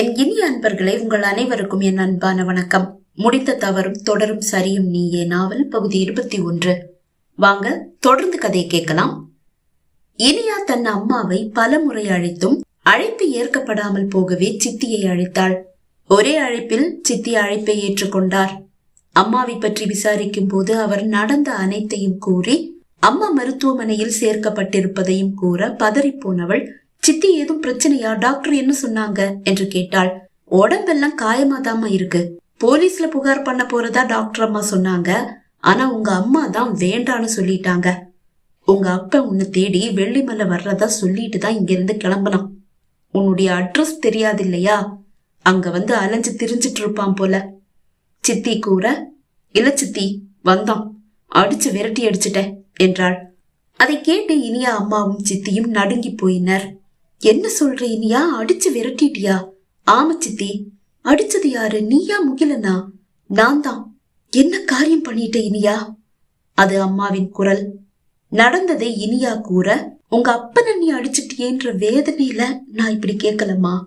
என் இனிய அன்பர்களே உங்கள் அனைவருக்கும் என் அன்பான வணக்கம். முடித்த தவறும் தொடரும் சரியும் நீயே நாவல் பகுதி இருபத்தி ஒன்று. வாங்க தொடர்ந்து கதையை கேட்கலாம். இனியா தன் அம்மாவை பலமுறை அழைத்தும் அழைப்பு ஏற்கப்படாமல் போகவே சித்தியை அழைத்தாள். ஒரே அழைப்பில் சித்தி அழைப்பை ஏற்றுக்கொண்டார். அம்மாவை பற்றி விசாரிக்கும் போது அவர் நடந்த அனைத்தையும் கூறி அம்மா மருத்துவமனையில் சேர்க்கப்பட்டிருப்பதையும் கூற பதறிப்போனவள் சித்தி ஏதும் பிரச்சனையா? டாக்டர் என்ன சொன்னாங்க? என்று கேட்டாள். உடம்பெல்லாம் காயமாதாம்மா இருக்கு. போலீஸ்ல புகார் பண்ண போறதா டாக்டர் அம்மா சொன்னாங்க. ஆனா உங்க அம்மா தான் வேண்டான்னு சொல்லிட்டாங்க. உங்க அப்பா உன்னை தேடி வெள்ளிமலை வர்றதா சொல்லிட்டு தான் இங்கிருந்து கிளம்பலாம் உன்னுடைய அட்ரஸ் தெரியாது இல்லையா? அங்க வந்து அலைஞ்சு திரிஞ்சிட்டு இருப்பான் போல. சித்தி கூற இல்ல சித்தி வந்தோம் அடிச்சு விரட்டி அடிச்சிட்டேன் என்றாள். அதை கேட்டு இனியா அம்மாவும் சித்தியும் நடுங்கி போயினர். என்ன சொல்ற இனியா அடிச்சு விரட்டிட்டியா? ஆமா சித்தி. அடிச்சது யாரு? நீயா முகிலனா? நான் தான் என்ன காரியம் பண்ணிட்ட இனியா? அது அம்மாவின் குரல். நடந்ததை இனியா கூற உங்க அப்பனை நீ அடிச்சிட்டியேன்ற வேதனையில நான் இப்படி கேட்கலம்மா.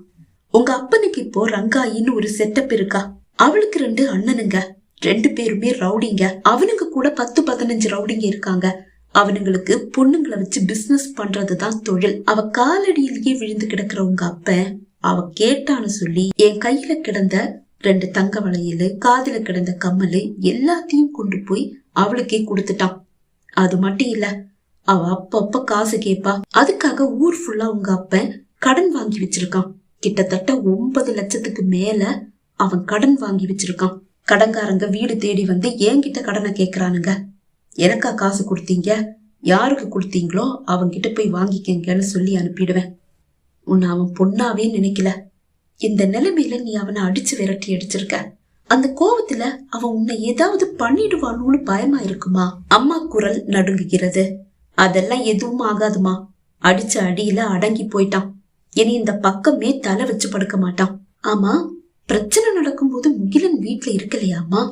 உங்க அப்பனுக்கு இப்போ ரங்காயின்னு ஒரு செட்டப் இருக்கா? அவளுக்கு ரெண்டு அண்ணனுங்க. ரெண்டு பேருமே ரவுடிங்க. அவனுக்கு கூட பத்து பதினஞ்சு ரவுடிங்க இருக்காங்க. அவனுங்களுக்கு பொண்ணுங்களை வச்சு பிசினஸ் பண்றதுதான் தொழில். அவ காலடியிலேயே விழுந்து கிடக்குற உங்க அப்ப அவ கேட்டான்னு சொல்லி என் கையில கிடந்த ரெண்டு தங்க வளையல் காதில கிடந்த கம்மல் எல்லாத்தையும் கொண்டு போய் அவளுக்கே கொடுத்துட்டான் அது மட்டும் இல்ல அவ அப்பப்ப காசு கேப்பா. அதுக்காக ஊர் ஃபுல்லா உங்க அப்ப கடன் வாங்கி வச்சிருக்கான். கிட்டத்தட்ட ஒன்பது லட்சத்துக்கு மேல அவன் கடன் வாங்கி வச்சிருக்கான். கடன்காரங்க வீடு தேடி வந்து என்கிட்ட கடனை கேக்குறானுங்க. எனக்கா காசு கொடுத்தீங்க? யாருக்கு கொடுத்தீங்களோ அவன்கிட்ட போய் வாங்கிக்கங்கன்னு சொல்லி அனுப்பிடுவேன். உன்னை அவன் பொண்ணாவே நினைக்கல. இந்த நிலைமையில நீ அவனை அடிச்சு விரட்டி அடிச்சிருக்க. அந்த கோவத்துல அவன் உன்னை ஏதாவது பண்ணிடுவானோன்னு பயமா இருக்குமா? அம்மா குரல் நடுங்குகிறது. அதெல்லாம் எதுவும் ஆகாதுமா. அடிச்ச அடியில அடங்கி போயிட்டான். இனி இந்த பக்கமே தலை வச்சு படுக்க மாட்டான். ஆமா பிரச்சனை நடக்கும்போது முகிலன் வீட்டுல இருக்கலையாமா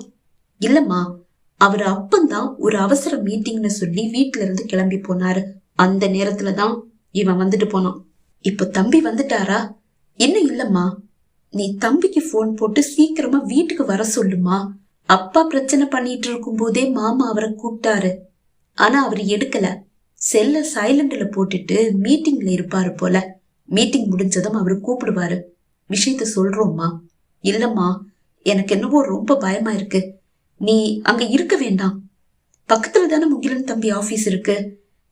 இல்லம்மா அவர் அப்பந்தான் ஒரு அவசர மீட்டிங்னு சொல்லி வீட்டுல இருந்து கிளம்பி போனாரு. அந்த நேரத்துல தான் இவன் வந்துட்டு போனான். இப்ப தம்பி வந்துட்டாரா? இன்னும் இல்லம்மா. நீ தம்பிக்கு போன் போட்டு சீக்கிரமா வீட்டுக்கு வர சொல்லுமா. அப்பா பிரச்சனை பண்ணிட்டு இருக்கும் போதே மாமா அவரை கூப்பிட்டாரு. ஆனா அவர் எடுக்கல. செல்ல சைலண்ட்ல போட்டுட்டு மீட்டிங்ல இருப்பாரு போல. மீட்டிங் முடிஞ்சதும் அவர் கூப்பிடுவாரு. விஷயத்த சொல்றோம்மா. இல்லம்மா. எனக்கு என்னவோ ரொம்ப பயமா இருக்கு. நீ அங்க இருக்க வேண்டாம். பக்கத்துல தானே முகிலன் தம்பி ஆபீஸ் இருக்கு.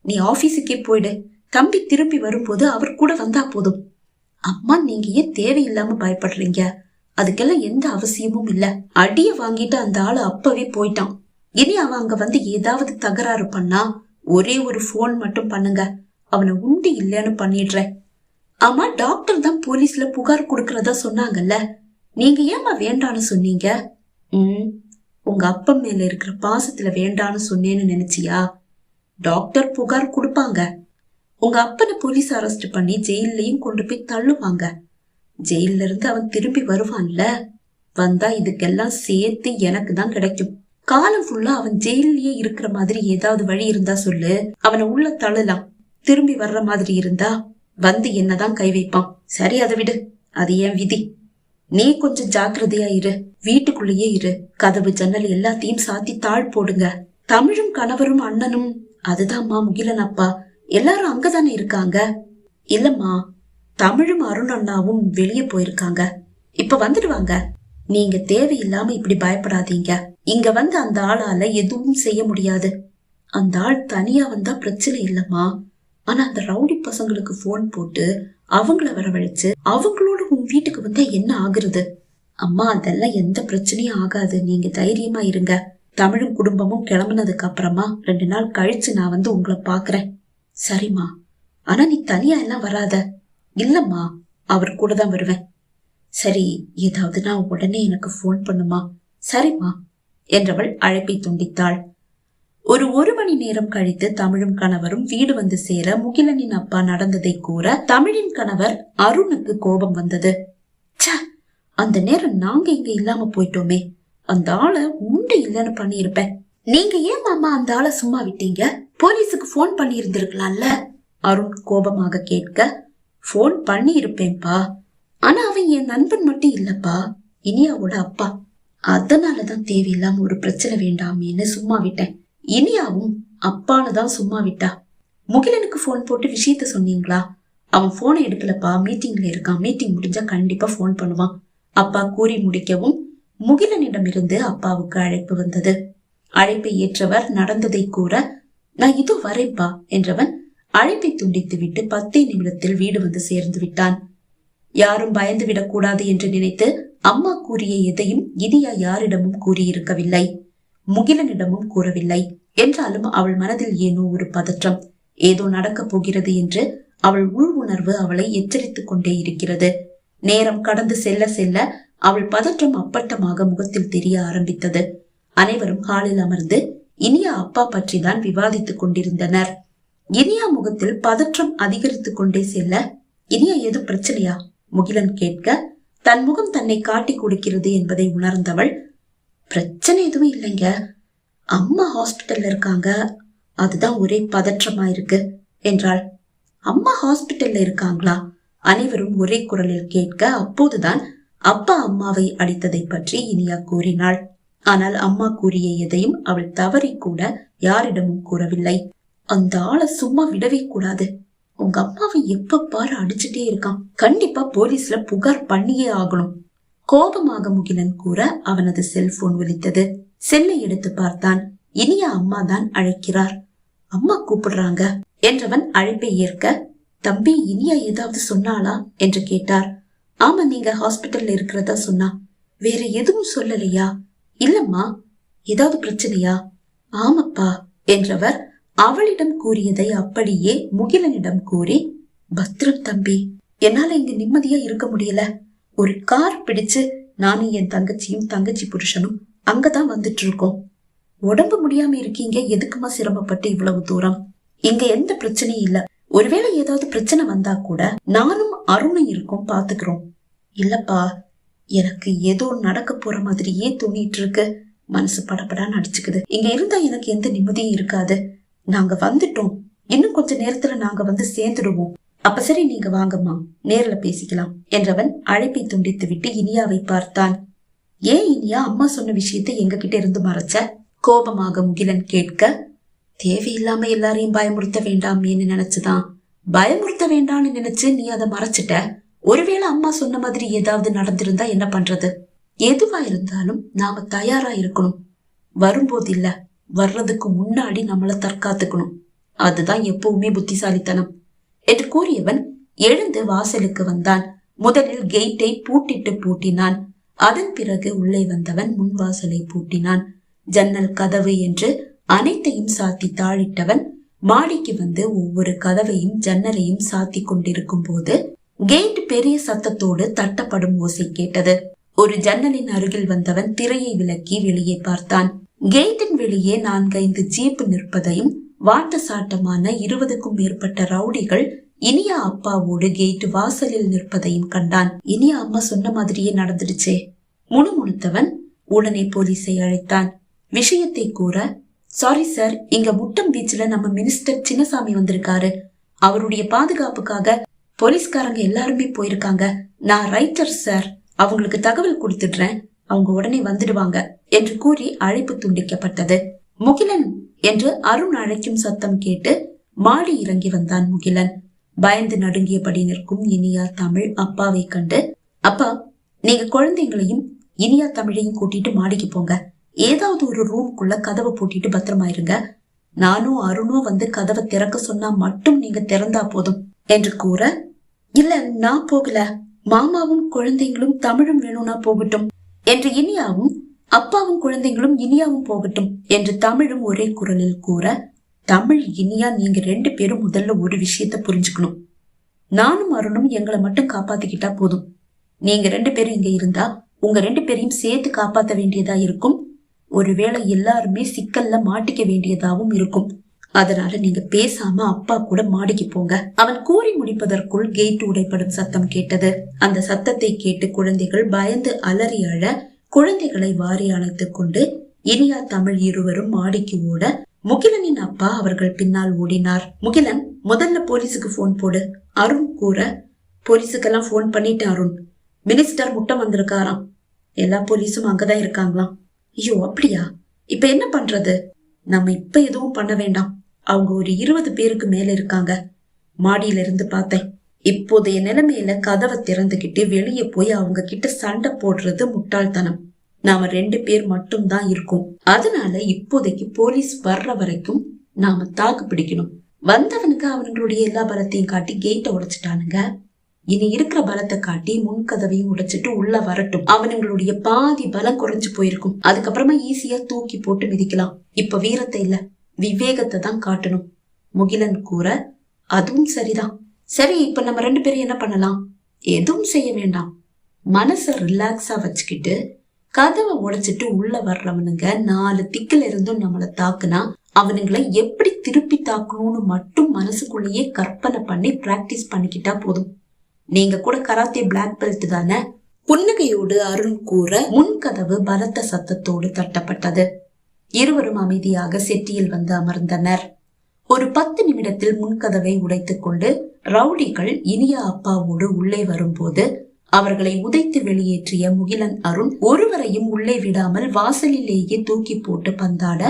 நீ ஆபீஸுக்கே போயிடு. தம்பி திரும்பி வரும்போது அவர் கூட வந்தா போதும். அம்மா நீங்க ஏன் தேவையில்லாம பயப்படுறீங்க? அதுக்கெல்லாம் எந்த அவசியமும் இல்ல. அடிய வாங்கிட்டு அந்த ஆளு அப்பவே போயிட்டான். இனி அவன் அங்க வந்து ஏதாவது தகராறு பண்ணா ஒரே ஒரு போன் மட்டும் பண்ணுங்க. அவனை உண்டு இல்லைன்னு பண்ணிடுறேன். ஆமா டாக்டர் தான் போலீஸ்ல புகார் கொடுக்கறதா சொன்னாங்கல்ல? நீங்க ஏமா வேண்டான்னு சொன்னீங்க? ம். உங்க அப்பன் மேல இருக்கிற பாசத்துல வேண்டான்னு சொன்னேன்னு நினைச்சியா? டாக்டர் புகார் கொடுப்பாங்க. உங்க அப்பனை போலீஸ் அரெஸ்ட் பண்ணி ஜெயிலையும் கொண்டு போய் தள்ளுவாங்க. ஜெயில இருந்து அவன் திரும்பி வருவான்ல? வந்தா இதுக்கெல்லாம் சேர்த்து எனக்கு தான் கிடைக்கும். காலம் ஃபுல்லா அவன் ஜெயிலேயே இருக்கிற மாதிரி ஏதாவது வழி இருந்தா சொல்லு. அவனை உள்ள தள்ளலாம். திரும்பி வர்ற மாதிரி இருந்தா வந்து என்னதான் கை வைப்பான். சரி அதை விடு. அது ஏன் விதி. நீ கொஞ்சம் ஜாக்கிரதையா இரு. வீட்டுக்குள்ளேயே இரு. கதவு ஜன்னல் எல்லாத்தையும் சாத்தி தாழ் போடுங்க. தமிழும் கணவரும் அண்ணனும் அதுதான்மா முகிலன் அப்பா. எல்லாரும் அங்கதானே இருக்காங்க? இல்லம்மா தமிழும் அருண் அண்ணாவும் வெளியே போயிருக்காங்க. இப்ப வந்துடுவாங்க. நீங்க தேவையில்லாம இப்படி பயப்படாதீங்க. இங்க வந்து அந்த ஆளால எதுவும் செய்ய முடியாது. அந்த ஆள் தனியா வந்தா பிரச்சனை இல்லம்மா. ஆனா அந்த ரவுடி பசங்களுக்கு போன் போட்டு அவங்கள வரவழைச்சு அவங்களோட உன் வீட்டுக்கு வந்தா என்ன ஆகுறது? அம்மா அதெல்லாம் எந்த பிரச்சனையும் ஆகாது. நீங்க தைரியமா இருங்க. தமிழும் குடும்பமும் கிளம்புனதுக்கு அப்புறமா ரெண்டு நாள் கழிச்சு நான் வந்து உங்களை பாக்குறேன். சரிம்மா. ஆனா நீ தனியா எல்லாம் வராத. இல்லம்மா அவர் கூட தான் வருவேன். சரி ஏதாவது நான் உடனே எனக்கு ஃபோன் பண்ணுமா? சரிம்மா என்றவள் அழைப்பை துண்டித்தாள். ஒரு ஒரு மணி நேரம் கழித்து தமிழும் கணவரும் வீடு வந்து சேர முகிலனின் அப்பா நடந்ததை கூற தமிழின் கணவர் அருணுக்கு கோபம் வந்தது. அந்த நேரம் நாங்க இங்க இல்லாம போயிட்டோமே. அந்த ஆளை உண்டு இல்லைன்னு பண்ணியிருப்பேன். நீங்க ஏன் மாமா அந்த ஆளை சும்மா விட்டீங்க? போலீஸுக்கு ஃபோன் பண்ணி இருந்திருக்கலாம்ல அருண் கோபமாக கேட்க ஃபோன் பண்ணி இருப்பேன்பா ஆனா அவன் என் நண்பன் மட்டும் இல்லப்பா. இனியாவோட அப்பா. அதனாலதான் தேவையில்லாம ஒரு பிரச்சனை வேண்டாமேன்னு சும்மா விட்டேன். இனியாவும் அப்பான்னு தான் சும்மா விட்டா. முகிலனுக்கு ஃபோன் போட்டு விஷயத்த சொன்னீங்களா? அவன் ஃபோனை எடுக்கலப்பா. மீட்டிங்ல இருக்கான். மீட்டிங் முடிஞ்சா கண்டிப்பா ஃபோன் பண்ணுவான். அப்பா கூறி முடிக்கவும் முகிலனிடமிருந்து அப்பாவுக்கு அழைப்பு வந்தது. அழைப்பை ஏற்றவர் நடந்ததை கூற நான் இதோ வரைப்பா என்றவன் அழைப்பை துண்டித்து விட்டு பத்தே நிமிடத்தில் வீடு வந்து சேர்ந்து விட்டான். யாரும் பயந்து விடக்கூடாது என்று நினைத்து அம்மா கூறிய எதையும் இனியா யாரிடமும் கூறியிருக்கவில்லை. முகிலனிடமும் கூறவில்லை. என்றாலும் அவள் மனதில் ஏனோ ஒரு பதற்றம். ஏதோ நடக்கப் போகிறது என்று அவள் உள் உணர்வு அவளை எச்சரித்துக் கொண்டே இருக்கிறது. நேரம் கடந்து செல்ல செல்ல அவள் பதற்றம் அப்பட்டமாக முகத்தில் தெரிய ஆரம்பித்தது. அனைவரும் ஹாலில் அமர்ந்து இனியா அப்பா பற்றி தான் விவாதித்துக் கொண்டிருந்தனர். இனியா முகத்தில் பதற்றம் அதிகரித்துக் கொண்டே செல்ல இனியா எது பிரச்சனையா? முகிலன் கேட்க தன் முகம் தன்னை காட்டி கொடுக்கிறது என்பதை உணர்ந்தவள் பிரச்சனை எதுவும் இல்லைங்க. அம்மா ஹாஸ்பிட்டல்ல இருக்காங்க. அதுதான் ஒரே பதற்றமா இருக்கு என்றாள். அம்மா ஹாஸ்பிட்டல்ல இருக்காங்களா? அனைவரும் ஒரே குரலில் கேட்க அப்போதுதான் அப்பா அம்மாவை அடித்ததை பற்றி இனியா கூறினாள். ஆனால் அம்மா கூறிய எதையும் அவள் தவறி கூட யாரிடமும் கூறவில்லை. அந்த ஆளை சும்மா விடவே கூடாது. உங்க அம்மாவை எப்ப பாரு அடிச்சுட்டே இருக்கான். கண்டிப்பா போலீஸ்ல புகார் பண்ணியே ஆகணும். கோபமாக முகிலன் கூற அவனது செல்போன் ஒலித்தது செல்லை எடுத்து பார்த்தான். இனிய அம்மா தான் அழைக்கிறார். அம்மா கூப்பிடுறாங்க. என்றவன் அழைப்பை ஏற்க தம்பி இனியா ஏதாவது சொன்னாளா? என்று கேட்டார். ஆமா நீங்க ஹாஸ்பிட்டல்ல இருக்கிறதா? சொன்னா. வேற எதுவும் சொல்லலையா? இல்லம்மா. ஏதாவது பிரச்சனையா? ஆமப்பா. என்றவர் அவளிடம் கூறியதை அப்படியே முகிலனிடம் கூறி பத்ரம் தம்பி என்னால இங்க நிம்மதியா இருக்க முடியல. ஒரு கார் பிடிச்சு நானும் என் தங்கச்சியும் தங்கச்சி புருஷனும் அங்கதான் வந்துட்டு இருக்கோம் உடம்பு முடியாம இருக்கீங்க எதுக்குமா சிரமப்பட்டு இவ்வளவு தூரம்? இங்க எந்த பிரச்சனையும் இல்ல. ஒருவேளை ஏதாவது பிரச்சனை வந்தா கூட நானும் அருணும் இருக்கும் பாத்துக்கிறோம். இல்லப்பா எனக்கு ஏதோ நடக்க போற மாதிரியே தோணிட்டு இருக்கு மனசு படப்படான்னு அடிச்சுக்குது. இங்க இருந்தா எனக்கு எந்த நிம்மதியும் இருக்காது. நாங்க வந்துட்டோம். இன்னும் கொஞ்ச நேரத்துல நாங்க வந்து சேர்ந்துடுவோம். அப்ப சரி நீங்க வாங்கம்மா. நேர்ல பேசிக்கலாம் என்றவன் அழைப்பை துண்டித்து விட்டு இனியாவை பார்த்தான். ஏன் இனியா அம்மா சொன்ன விஷயத்தை எங்ககிட்ட இருந்து மறைச்ச? கோபமாக முகிலன் கேட்க தேவையில்லாம எல்லாரையும் பயமுறுத்த வேண்டாமேன்னு நினைச்சுதான். பயமுறுத்த வேண்டாம்னு நினைச்சு நீ அதை மறைச்சிட்ட? ஒருவேளை அம்மா சொன்ன மாதிரி ஏதாவது நடந்திருந்தா என்ன பண்றது? எதுவா இருந்தாலும் நாம தயாரா இருக்கணும். வரும்போது இல்ல வர்றதுக்கு முன்னாடி நம்மள தற்காத்துக்கணும். அதுதான் எப்பவுமே புத்திசாலித்தனம். என்று கூறியவன் எழுந்து வாசலுக்கு வந்தான். முதலில் கெயிட்டை பூட்டிட்டு பூட்டினான். அதன் பிறகு உள்ளே வந்தவன் முன் வாசலை பூட்டினான். ஜன்னல் கதவு என்று அனைத்தையும் சாத்தி தாழிட்டவன் மாடிக்கு வந்து ஒவ்வொரு கதவையும் ஜன்னலையும் சாத்தி கொண்டிருக்கும் போது கேட் பெரிய சத்தத்தோடு தட்டப்படும் ஓசை கேட்டது. ஒரு ஜன்னலின் அருகில் வந்தவன் திரையை விலக்கி வெளியே பார்த்தான். கேட்டின் வெளியே நான்கைந்து ஜீப் நிற்பதையும் வாட்ட சாட்டமான இருபதுக்கும் மேற்பட்ட ரவுடிகள் இனியா அப்பாவோடு கேட் வாசலில் நிற்பதையும் கண்டான். இனியா அம்மா சொன்ன மாதிரியே நடந்துடுச்சே. முணுமுணுத்தவன் உடனே போலீஸை அழைத்தான். விஷயத்தை கூற சாரி சார் இங்க முட்டம் பீச்ல நம்ம மினிஸ்டர் சின்னசாமி வந்திருக்காரு. அவருடைய பாதுகாப்புக்காக போலீஸ்காரங்க எல்லாருமே போயிருக்காங்க. நான் ரைட்டர் சார் அவங்களுக்கு தகவல் கொடுத்துடுறேன். அவங்க உடனே வந்துடுவாங்க என்று கூறி அழைப்பு துண்டிக்கப்பட்டது. முகிலன் என்று அருண் அழைக்கும் சத்தம் கேட்டு மாடி இறங்கி வந்தான் முகிலன். பயந்து நடுங்கியபடி நிற்கும் இனியா தமிழ் அப்பாவை கண்டு அப்பா நீங்க குழந்தைங்களையும் இனியா தமிழையும் கூட்டிட்டு மாடிக்கு போங்க. ஏதாவது ஒரு ரூம்குள்ள கதவை பூட்டிட்டு பத்திரமாயிருங்க. நானும் அருணும் வந்து கதவை திறக்க சொன்னா மட்டும் நீங்க திறந்தா போதும் என்று கூற இல்ல நான் போகல. மாமாவும் குழந்தைங்களும் தமிழும் வேணும்னா போகட்டும் என்று இனியாவும் அப்பாவும் குழந்தைங்களும் இனியாவும் போகட்டும் என்று தமிழும் ஒரே குரலில் கூற தமிழ் இனியா நீங்க ரெண்டு பேரும் முதல்ல ஒரு விஷயத்த புரிஞ்சுக்கணும். நானும் அருணும் எங்களை மட்டும் காப்பாத்திக்கிட்டா போதும். நீங்க ரெண்டு பேரும் இங்க இருந்தா உங்க ரெண்டு பேரையும் சேர்த்து காப்பாத்த வேண்டியதா இருக்கும். ஒருவேளை எல்லாருமே சிக்கல்ல மாட்டிக்க வேண்டியதாவும் இருக்கும். அதனால நீங்க பேசாம அப்பா கூட மாடிக்கு போங்க. அவன் கூறி முடிப்பதற்குள் கேட் உடைப்படும் சத்தம் கேட்டது. அந்த சத்தத்தை கேட்டு குழந்தைகள் பயந்து அலறி அழ குழந்தைகளை வாரி அணைத்துக் கொண்டு இனியா தமிழ் இருவரும் மாடிக்கு ஓட முகிலனின் அப்பா அவர்கள் பின்னால் ஓடினார். முகிலன் முதல்ல போலீஸுக்கு போன் போடு. அருண் கூற போலீஸுக்கெல்லாம் போன் பண்ணிட்டேன் அருண். மினிஸ்டர் முட்டம் வந்திருக்காராம். எல்லா போலீஸும் அங்கதான் இருக்காங்களாம். ஐயோ அப்படியா? இப்ப என்ன பண்றது? நம்ம இப்ப எதுவும் பண்ண வேண்டாம். அவங்க ஒரு இருபது பேருக்கு மேல இருக்காங்க. மாடியில இருந்து பார்த்தேன். இப்போதைய நிலைமையில கதவை திறந்துகிட்டு வெளியே போய் அவங்க கிட்ட சண்டை போடுறது முட்டாள்தனம். நாம ரெண்டு பேர் மட்டும்தான் இருக்கோம். அதனால இப்போதைக்கு போலீஸ் வர்ற வரைக்கும் நாம தாக்கு பிடிக்கணும். வந்தவனுக்கு அவனுங்களுடைய எல்லா பலத்தையும் காட்டி கேட்டை உடைச்சிட்டானுங்க. இனி இருக்கிற பலத்தை காட்டி முன் கதவையும் உடைச்சிட்டு உள்ள வரட்டும். அவனுங்களுடைய பாதி பலம் குறைஞ்சு போயிருக்கும். அதுக்கப்புறமா ஈஸியா தூக்கி போட்டு மிதிக்கலாம். இப்ப வீரத்தை இல்ல விவேகத்தை தான் காட்டணும். முகிலன் கூற அதுவும் சரிதான். சரி இப்ப நம்ம ரெண்டு பேரும் என்ன பண்ணலாம்? எதுவும் செய்ய வேண்டாம். மனசை ரிலாக்ஸா வச்சுக்கிட்டு கதவை உடைச்சிட்டு உள்ள வர்றவனுங்க நாலு திக்கில இருந்தும் நம்மளை தாக்குனா அவனுங்களை எப்படி திருப்பி தாக்கணும்னு மட்டும் மனசுக்குள்ளேயே கற்பனை பண்ணி பிராக்டிஸ் பண்ணிக்கிட்டா போதும். நீங்க கூட கராத்தே பிளாக் பெல்ட் தானே? புன்னகையோடு அருண் கூற முன்கதவு பலத்த சத்தத்தோடு தட்டப்பட்டது. இருவரும் அமைதியாக செட்டியில் வந்து அமர்ந்தனர். ஒரு பத்து நிமிடத்தில் முன்கதவை உடைத்துக் கொண்டு ரவுடிகள் இனிய அப்பாவோடு உள்ளே வரும்போது அவர்களை உதைத்து வெளியேற்றிய முகிலன் அருண் ஒருவரையும் உள்ளே விடாமல் வாசலிலேயே தூக்கி போட்டு பந்தாட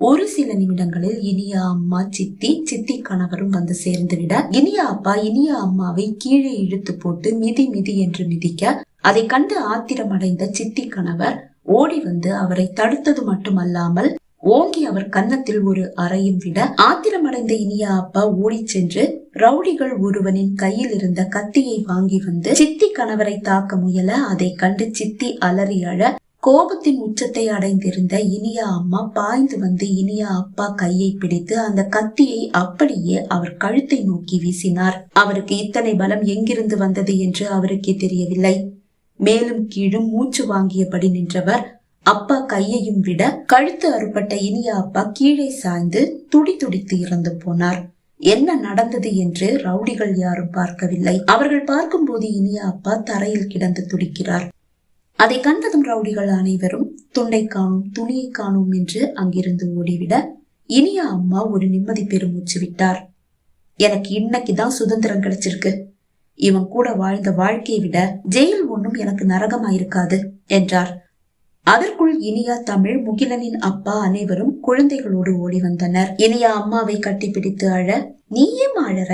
ஒரு சில நிமிடங்களில் இனியா அம்மா சித்தி சித்தி கணவரும் வந்து சேர்ந்து விட இனியா அப்பா இனியா அம்மாவை கீழே இழுத்து போட்டு மிதி மிதி என்று மிதிக்க அதை கண்டு ஆத்திரமடைந்த சித்தி கணவர் ஓடி வந்து அவரை தடுத்தது மட்டுமல்லாமல் ஓங்கி அவர் கன்னத்தில் ஒரு அறையும் விட ஆத்திரமடைந்த இனியா அப்பா ஓடி சென்று ரவுடிகள் ஒருவனின் கையில் இருந்த கத்தியை வாங்கி வந்து சித்தி கணவரை தாக்க முயல அதை கண்டு சித்தி அலறி அழ கோபத்தின் உச்சத்தை அடைந்திருந்த இனியா அம்மா பாய்ந்து வந்து இனியா அப்பா கையை பிடித்து அந்த கத்தியை அப்படியே அவர் கழுத்தை நோக்கி வீசினார். அவருக்கு இத்தனை பலம் எங்கிருந்து வந்தது என்று அவருக்கே தெரியவில்லை. மேலும் கீழும் மூச்சு வாங்கியபடி நின்றவர் அப்பா கையையும் விட கழுத்து அறுபட்ட இனியா அப்பா கீழே சாய்ந்து துடி துடித்து இறந்து போனார். என்ன நடந்தது என்று ரவுடிகள் யாரும் பார்க்கவில்லை. அவர்கள் பார்க்கும்போது இனிய அப்பா தரையில் கிடந்து துடிக்கிறார். அதை கண்டதும் ரவுடிகள் அனைவரும் துண்டை காணும் துணியை காணும் என்று அங்கிருந்து ஓடிவிட இனிய அம்மா ஒரு நிம்மதி பெருமூச்சு விட்டார். எனக்கு இன்னைக்கு தான் சுதந்திரம் கிடைச்சிருக்கு. இவன் கூட வாழ்ந்த வாழ்க்கையை விட ஜெயில் ஒன்றும் எனக்கு நரகமாயிருக்காது என்றார். அதற்குள் இனியா தமிழ் முகிலனின் அப்பா அனைவரும் குழந்தைகளோடு ஓடி வந்தனர். இனியா அம்மாவை கட்டிப்பிடித்து அழ நீயும் அழற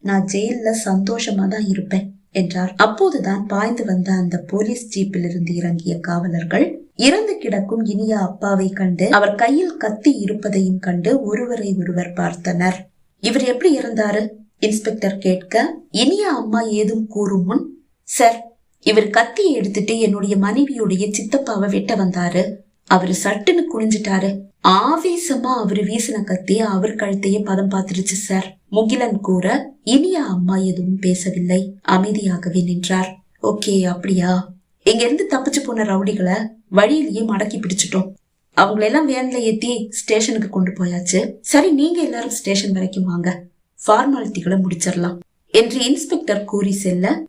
நான் ஜெயில சந்தோஷமா தான் இருப்பேன் என்றார். அப்போதுதான் பாய்ந்து வந்த அந்த போலீஸ் ஜீப்பில் இருந்து இறங்கிய காவலர்கள் இறந்து கிடக்கும் இனியா அப்பாவை கண்டு அவர் கையில் கத்தி இருப்பதையும் கண்டு ஒருவரை ஒருவர் பார்த்தனர். இவர் எப்படி இருந்தாரு இன்ஸ்பெக்டர் கேட்க இனியா அம்மா ஏதும் கூறும் முன் சார் இவர் கத்தியை எடுத்துட்டு என்னுடைய மனைவியுடைய சித்தப்பாவை வெட்ட வந்தாரு. அவரு சட்டுன்னு குனிஞ்சிட்டாரு. ஆவேசமா அவரு வீசின கத்தி அவர் கழுத்தையே பதம் பார்த்துருச்சு சார். முகிலன் கூற இனிய அம்மா எதுவும் பேசவில்லை. அமைதியாகவே நின்றார். ஓகே அப்படியா? இங்க இருந்து தப்பிச்சு போன ரவுடிகளை வழியிலேயே மடக்கி பிடிச்சிட்டோம். அவங்களெல்லாம் வேன்ல ஏத்தி ஸ்டேஷனுக்கு கொண்டு போயாச்சு. சரி நீங்க எல்லாரும் ஸ்டேஷன் வரைக்கும் வாங்க. ஃபார்மாலிட்டிகளை முடிச்சிடலாம். என்று இன்ஸ்பெக்டர் கூறி செல்ல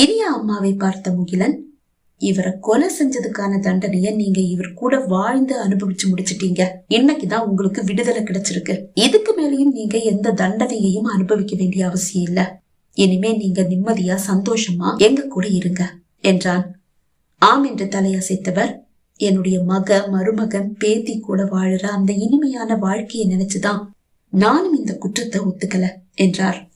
இனியா அம்மாவை பார்த்த முகிலன் இவரை கொலை செஞ்சதுக்கான தண்டனைய நீங்க இவர் கூட வாழ்ந்து அனுபவிச்சு முடிச்சிட்டீங்க. இன்னைக்குதான் உங்களுக்கு விடுதலை கிடைச்சிருக்கு. இதுக்கு மேலேயும் நீங்க எந்த தண்டனையையும் அனுபவிக்க வேண்டிய அவசியம் இல்ல. இனிமே நீங்க நிம்மதியா சந்தோஷமா எங்க கூட இருங்க என்றான். ஆம் என்று தலையசைத்தவர் என்னுடைய மக மருமகன் பேத்தி கூட வாழுற அந்த இனிமையான வாழ்க்கையை நினைச்சுதான் நானும் இந்த குற்றத்தை ஒத்துக்கல என்றார்.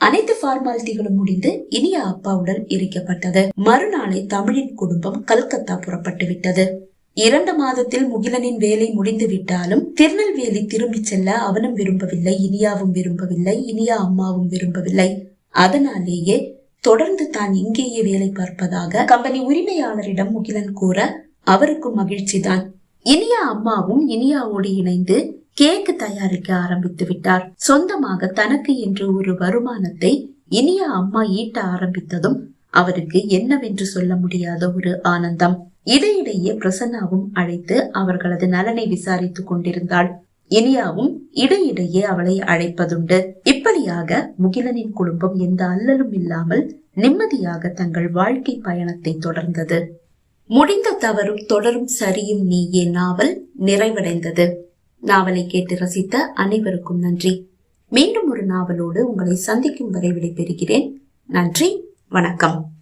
அனைத்து ஃபார்மாலிட்டிகளும் முடிந்து இனிய அப்பாவுடன் எரிக்கப்பட்டது மறுநாளை தமிழின் குடும்பம் கல்கத்தா புறப்பட்டு விட்டது இரண்டு மாதத்தில் முகிலனின் வேலை முடிந்து விட்டாலும் திருநெல்வேலி திரும்பிச் செல்ல அவனும் விரும்பவில்லை இனியாவும் விரும்பவில்லை இனியா அம்மாவும் விரும்பவில்லை. அதனாலேயே தொடர்ந்து தான் இங்கேயே வேலை பார்ப்பதாக கம்பெனி உரிமையாளரிடம் முகிலன் கூற அவருக்கும் மகிழ்ச்சிதான். இனியா அம்மாவும் இனியாவோடு இணைந்து கேக்கு தயாரிக்க ஆரம்பித்து விட்டார். சொந்தமாக தனக்கு என்று ஒரு வருமானத்தை இனிய அம்மா ஈட்ட ஆரம்பித்ததும் அவருக்கு என்னவென்று சொல்ல முடியாத ஒரு ஆனந்தம். இடையிடையே பிரசன்னாவும் அழைத்து அவர்களது நலனை விசாரித்துக் கொண்டிருந்தாள். இனியாவும் இடையிடையே அவளை அழைப்பதுண்டு. இப்படியாக முகிலனின் குடும்பம் எந்த அல்லலும் இல்லாமல் நிம்மதியாக தங்கள் வாழ்க்கை பயணத்தை தொடர்ந்தது. முடிந்த தவறும் தொடரும் சரியும் நீயே நாவல் நிறைவடைந்தது. நாவலை கேட்டு ரசித்த அனைவருக்கும் நன்றி. மீண்டும் ஒரு நாவலோடு உங்களை சந்திக்கும் வரை விடைபெறுகிறேன். நன்றி. வணக்கம்.